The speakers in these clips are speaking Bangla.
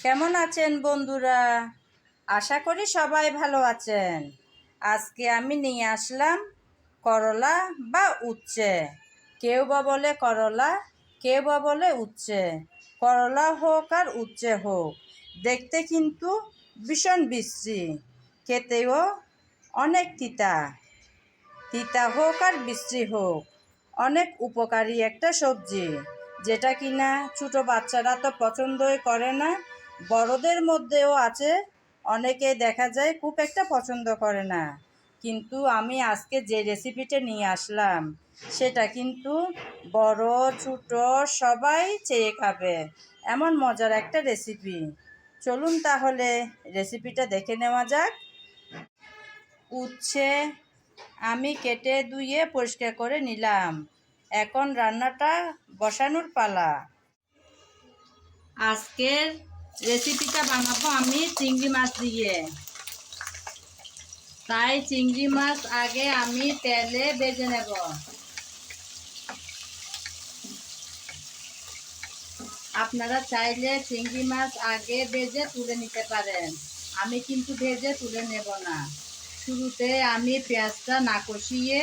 কেমন আছেন বন্ধুরা? আশা করি সবাই ভালো আছেন। আজকে আমি নিয়ে আসলাম করলা বা উচ্ছে। কেউ বা বলে করলা, কেউ বা বলে উচ্ছে। করলা হোক আর উচ্ছে হোক, দেখতে কিন্তু ভীষণ বিশ্রী। খেতেও অনেক তিতা। তিতা হোক আর বিশ্রী হোক, অনেক উপকারী একটা সবজি। যেটা কিনা ছোটো বাচ্চারা তো পছন্দই করে না বড়দের মধ্যেও আছে। অনেকে দেখা যায় খুব একটা পছন্দ করে না। কিন্তু আমি আজকে যে রেসিপিটা নিয়ে আসলাম, সেটা কিন্তু বড়, ছোট, সবাই চেয়ে খাবে। এমন মজার একটা রেসিপি চলুন তাহলে রেসিপিটা দেখে নেওয়া যাক। উচ্ছে আমি কেটে ধুয়ে পরিষ্কার করে নিলাম। এখন রান্নাটা বসানোর পালা। আজকের রেসিপিটা বানাবো আমি চিংড়ি মাছ দিয়ে। তাই চিংড়ি মাছ আগে আমি তেলে ভেজে নেব। আপনারা চাইলে চিংড়ি মাছ আগে ভেজে তুলে নিতে পারেন। আমি কিন্তু ভেজে তুলে নেব না। শুরুতে আমি পেঁয়াজটা না কষিয়ে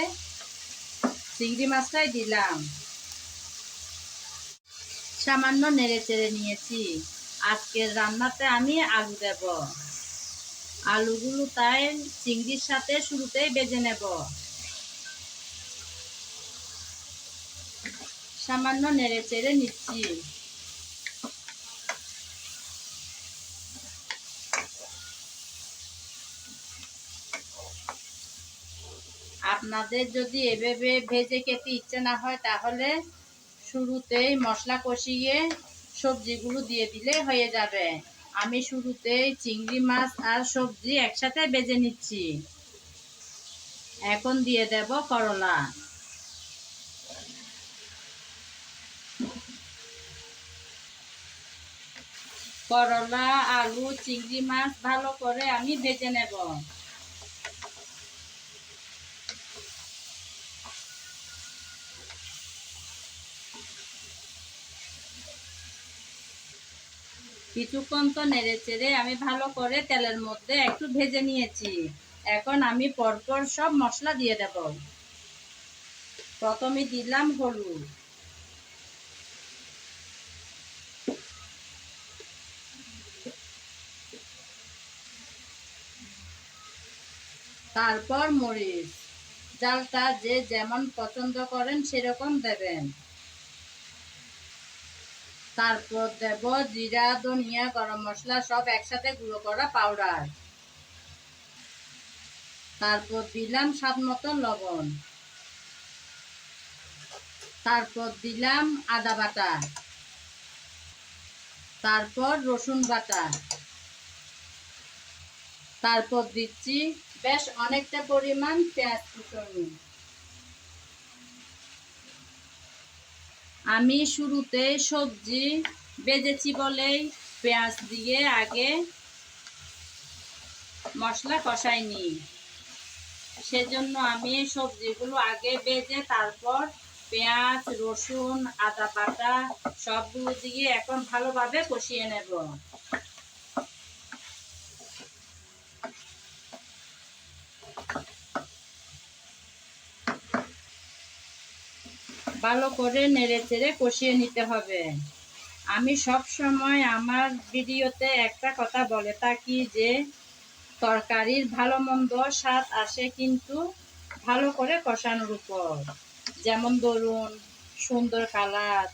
চিংড়ি মাছটাই দিলাম। সামান্য নেড়ে চেড়ে নিয়েছি। আজকের রান্নাতে আমি আলু দেব। আলুগুলো তাই চিংড়ির সাথে শুরুতেই বেজে নেব। সামান্য নেড়ে চেড়ে নিচ্ছি। আপনাদের যদি এভাবে ভেজে খেতে ইচ্ছে না হয়, তাহলে শুরুতেই মশলা কষিয়ে সবজিগুলো দিয়ে দিলে হয়ে যাবে। আমি শুরুতেই চিংড়ি মাছ আর সবজি একসাথে বেজে নিচ্ছি। এখন দিয়ে দেব করলা। করলা, আলু, চিংড়ি মাছ ভালো করে আমি ভেজে নেব। কিছুক্ষণ তো নেড়ে চেড়ে আমি ভালো করে তেলের মধ্যে একটু ভেজে নিয়েছি। এখন আমি পরপর সব মশলা দিয়ে দেব। প্রথমে দিলাম হলুদ। তারপর মরিচ। জালটা যে যেমন পছন্দ করেন সেরকম দেবেন। তারপর দেব জিরা, ধনিয়া, গরম মশলা সব একসাথে গুঁড়ো করা পাউডার তারপর দিলাম স্বাদ মতো লবণ। তারপর দিলাম আদা বাটা। তারপর রসুন বাটা। তারপর দিচ্ছি বেশ অনেকটা পরিমাণ পেঁয়াজ কুচনি। আমি শুরুতে সবজি বেজেছি বলেই পেঁয়াজ দিয়ে আগে মশলা কষাই কষাইনি। সেজন্য আমি সবজিগুলো আগে বেজে তারপর পেঁয়াজ, রসুন, আদা পাতা সবগুলো দিয়ে এখন ভালোভাবে কষিয়ে নেব। ভালো করে নেড়ে চেড়ে কষিয়ে নিতে হবে। আমি সব সময় আমার ভিডিওতে একটা কথা বলে থাকি যে, তরকারির ভালো মন্দ স্বাদ আসে কিন্তু ভালো করে কষানোর উপর। যেমন ধরুন, সুন্দর কালার,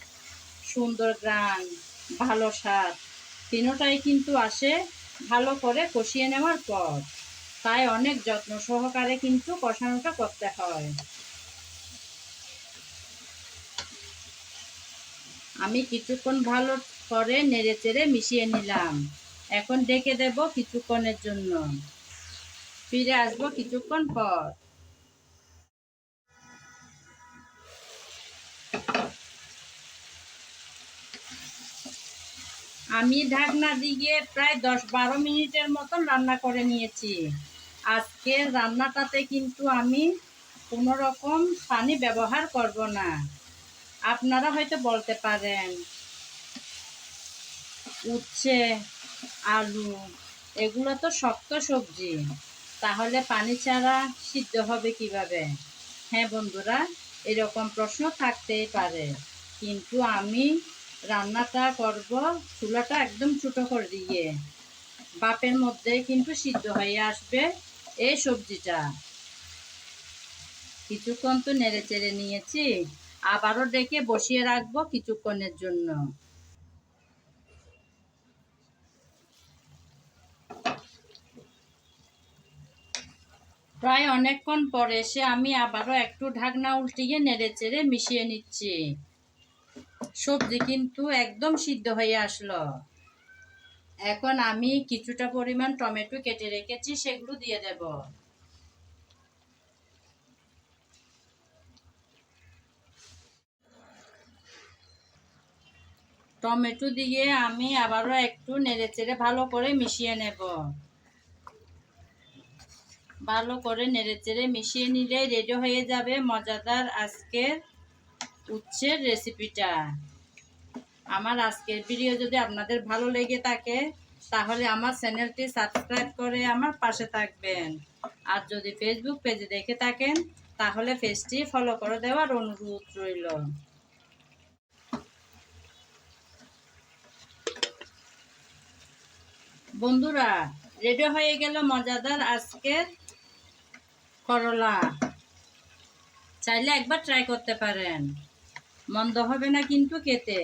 সুন্দর গ্রান, ভালো স্বাদ, তিনোটাই কিন্তু আসে ভালো করে কষিয়ে নেওয়ার পর। তাই অনেক যত্ন সহকারে কিন্তু কষানোটা করতে হয়। আমি কিছুক্ষণ ভালো করে নেড়ে চেড়ে মিশিয়ে নিলাম। এখন ডেকে দেব কিছুক্ষণের জন্য। ফিরে আসব কিছুক্ষণ পর। আমি ঢাকনা দিয়ে প্রায় দশ বারো মিনিটের মতন রান্না করে নিয়েছি। আজকে রান্নাটাতে কিন্তু আমি কোনো রকম পানি ব্যবহার করব না। আপনারা হয়তো বলতে পারেন, উচ্ছে, আলু, এগুলো তো শক্ত সবজি। তাহলে পানি ছাড়া সিদ্ধ হবে কীভাবে? হ্যাঁ বন্ধুরা, এরকম প্রশ্ন থাকতেই পারে। কিন্তু আমি রান্নাটা করব, চুলাটা একদম ছোটো করে দিয়ে। বাপের মধ্যে কিন্তু সিদ্ধ হয়ে আসবে এই সবজিটা। কিছুক্ষণ তো নেড়ে চেড়ে নিয়েছি। আবারও ডেকে বসিয়ে রাখব কিছুক্ষণের জন্য। প্রায় অনেকক্ষণ পরে এসে আমি আবারও একটু ঢাকনা উল্টিয়ে নেড়ে চেড়ে মিশিয়ে নিচ্ছি। সবজি কিন্তু একদম সিদ্ধ হয়ে আসলো। এখন আমি কিছুটা পরিমাণ টমেটো কেটে রেখেছি, সেগুলো দিয়ে দেব। টমেটো দিয়ে আমি আবারও একটু নেড়ে চেড়ে ভালো করে মিশিয়ে নেব। ভালো করে নেড়ে চেড়ে মিশিয়ে নিলে রেডি হয়ে যাবে মজাদার আজকের উচ্ছের রেসিপিটা। আমার আজকের ভিডিও যদি আপনাদের ভালো লেগে থাকে, তাহলে আমার চ্যানেলটি সাবস্ক্রাইব করে আমার পাশে থাকবেন। আর যদি ফেসবুক পেজে দেখে থাকেন, তাহলে পেজটি ফলো করে দেওয়ার অনুরোধ রইল। বন্ধুরা, রেডি হয়ে গেল মজাদার আজকের করলা। চাইলে একবার ট্রাই করতে পারেন। মন্দ হবে না কিন্তু খেতে।